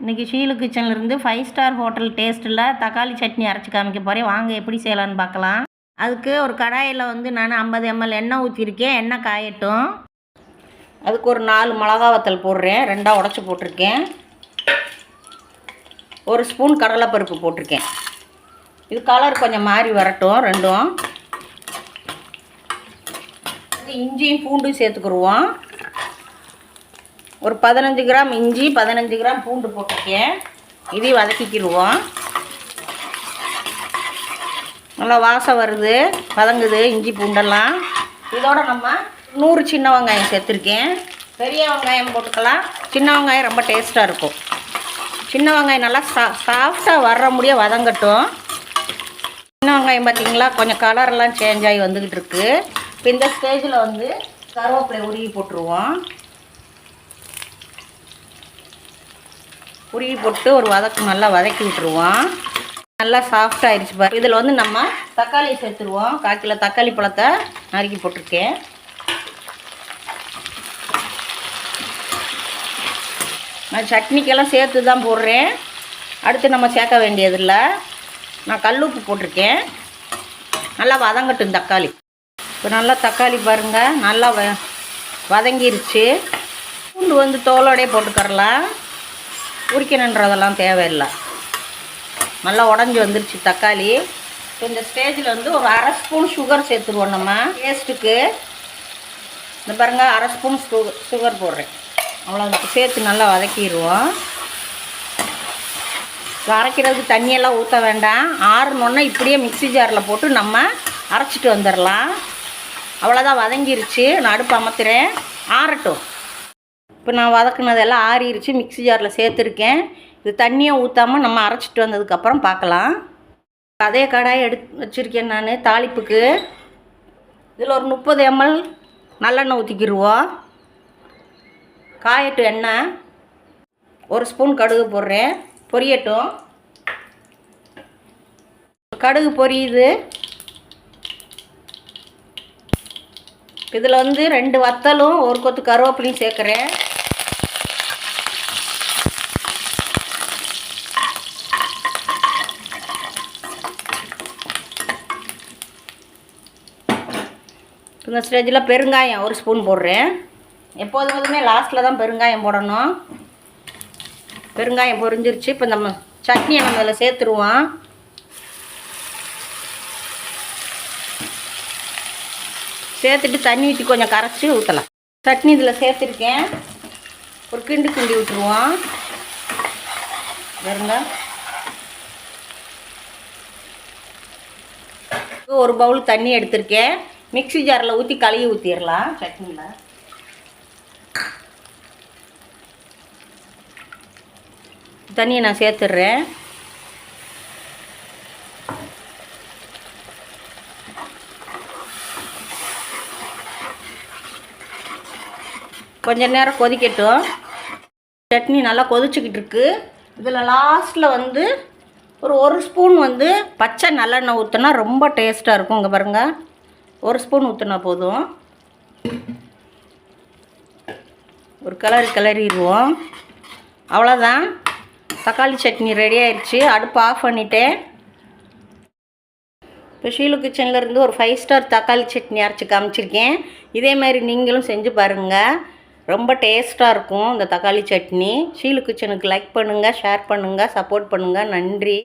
இன்றைக்கி ஷீலு கிச்சன்லேருந்து five star hotel டேஸ்ட்டில் தக்காளி சட்னி அரைச்சி காமிக்க போகிறேன் வாங்க எப்படி செய்யலான்னு பார்க்கலாம். அதுக்கு ஒரு கடாயில் வந்து நான் ஐம்பது எம்எல் எண்ணெய் ஊற்றிருக்கேன் எண்ணெய் காயட்டும். அதுக்கு ஒரு நாலு மிளகா வத்தல் போடுறேன். ரெண்டாக உடச்சி போட்டிருக்கேன். ஒரு ஸ்பூன் கடலைப்பருப்பு போட்டிருக்கேன். இது கலர் கொஞ்சம் மாறி வரட்டும் ரெண்டும். இஞ்சியும் பூண்டும் சேர்த்துக்குருவோம். ஒரு பதினஞ்சு கிராம் இஞ்சி பதினஞ்சு கிராம் பூண்டு போட்டிருக்கேன். இதையும் வதக்கிக்கிடுவோம் நல்லா வாசம் வருது வதங்குது இஞ்சி பூண்டெல்லாம். இதோட நம்ம நூறு சின்ன வெங்காயம் சேர்த்துருக்கேன். பெரிய வெங்காயம் போட்டுக்கலாம். சின்ன வெங்காயம் ரொம்ப டேஸ்ட்டாக இருக்கும். சின்ன வெங்காயம் நல்லா சா சாஃப்டாக வர்ற முடிய வதங்கட்டும். சின்ன வெங்காயம் பார்த்தீங்களா கொஞ்சம் கலரெல்லாம் சேஞ்ச் ஆகி வந்துக்கிட்டு இருக்குது இப்போ இந்த ஸ்டேஜில் வந்து கருவேப்பிலை உருகி போட்டுருவோம். உருகி போட்டு ஒரு வதக்கு நல்லா வதக்கி விட்டுருவோம். நல்லா சாஃப்ட் ஆயிடுச்சு பாரு. இதில் வந்து நம்ம தக்காளி சேர்த்துருவோம். கால் கிலோ தக்காளி பழத்தை நறுக்கி போட்டிருக்கேன். நான் சட்னிக்கெல்லாம் சேர்த்து தான் போடுறேன். அடுத்து நம்ம சேர்க்க வேண்டியதில்லை. நான் கல் உப்பு போட்டிருக்கேன். நல்லா வதங்கட்டும் தக்காளி. இப்போ நல்லா தக்காளி பாருங்கள் நல்லா வ வதங்கிருச்சு. பூண்டு வந்து தோலோடே போட்டுக்கரலாம் உரிக்கணுன்றதெல்லாம் தேவையில்லை. நல்லா உடஞ்சி வந்துருச்சு தக்காளி. இப்போ இந்த ஸ்டேஜில் வந்து ஒரு அரை ஸ்பூன் சுகர் சேர்த்துருவோம் நம்ம டேஸ்ட்டுக்கு இந்த பாருங்க அரை ஸ்பூன் சுகர் சுகர் போடுறேன். அவ்வளோ சேர்த்து நல்லா வதக்கிடுவோம். அரைக்கிறதுக்கு தண்ணியெல்லாம் ஊற்ற வேண்டாம். ஆறுனோன்னா இப்படியே மிக்ஸி ஜாரில் போட்டு நம்ம அரைச்சிட்டு வந்துடலாம். அவ்வளோதான் வதங்கிருச்சு. நான் அடுப்பு அமர்த்துறேன் ஆறட்டும். இப்போ நான் வதக்குனதெல்லாம் ஆறிடுச்சு மிக்ஸி ஜாரில் சேர்த்துருக்கேன். இது தண்ணியை ஊற்றாமல் நம்ம அரைச்சிட்டு வந்ததுக்கப்புறம் பார்க்கலாம். அதே கடாயை எடுத்து வச்சுருக்கேன் நான் தாளிப்புக்கு. இதில் ஒரு முப்பது எம்எல் நல்லெண்ணெய் ஊற்றிக்கிடுவோம் காயட்டு எண்ணெய். ஒரு ஸ்பூன் கடுகு போடுறேன். பொரியட்டும். கடுகு பொரியுது. இதில் வந்து ரெண்டு வத்தலும் ஒரு கொத்து கருவேப்பிலையும் சேர்க்குறேன். இந்த ஸ்டேஜில் பெருங்காயம் ஒரு ஸ்பூன் போடுறேன். எப்போதுமே லாஸ்ட்டில் தான் பெருங்காயம் போடணும். பெருங்காயம் பொரிஞ்சிருச்சு. இப்போ நம்ம சட்னியை நம்ம அதில் சேர்த்துருவோம். சேர்த்துட்டு தண்ணி ஊற்றி கொஞ்சம் கரைச்சி ஊற்றலாம் சட்னி இதில் சேர்த்துருக்கேன். ஒரு கிண்டு கிண்டி விட்டுருவோம் வருங்க ஒரு பவுல் தண்ணி எடுத்திருக்கேன். மிக்ஸி ஜாரில் ஊற்றி கழுவி ஊற்றிடலாம் சட்னியில். தண்ணியை நான் சேர்த்துட்றேன். கொஞ்ச நேரம் கொதிக்கட்டும். சட்னி நல்லா கொதிச்சுக்கிட்டு இருக்குது இதில் லாஸ்ட்டில் வந்து ஒரு ஒரு ஸ்பூன் வந்து பச்சை நல்லெண்ணெய் ஊற்றினா ரொம்ப டேஸ்ட்டாக இருக்கும் இங்கே பாருங்கள் ஒரு ஸ்பூன் ஊற்றினா போதும். ஒரு கிளறி கிளறிடுவோம். அவ்வளோதான் தக்காளி சட்னி ரெடி ஆயிடுச்சு. அடுப்பு ஆஃப் பண்ணிட்டேன். இப்போ ஷீலு கிச்சன்லேருந்து ஒரு ஃபைவ் ஸ்டார் தக்காளி சட்னி அரைச்சி காமிச்சிருக்கேன். இதே மாதிரி நீங்களும் செஞ்சு பாருங்கள் ரொம்ப டேஸ்ட்டாக இருக்கும் இந்த தக்காளி சட்னி. ஷீலு கிச்சனுக்கு லைக் பண்ணுங்கள் ஷேர் பண்ணுங்கள் சப்போர்ட் பண்ணுங்கள் நன்றி.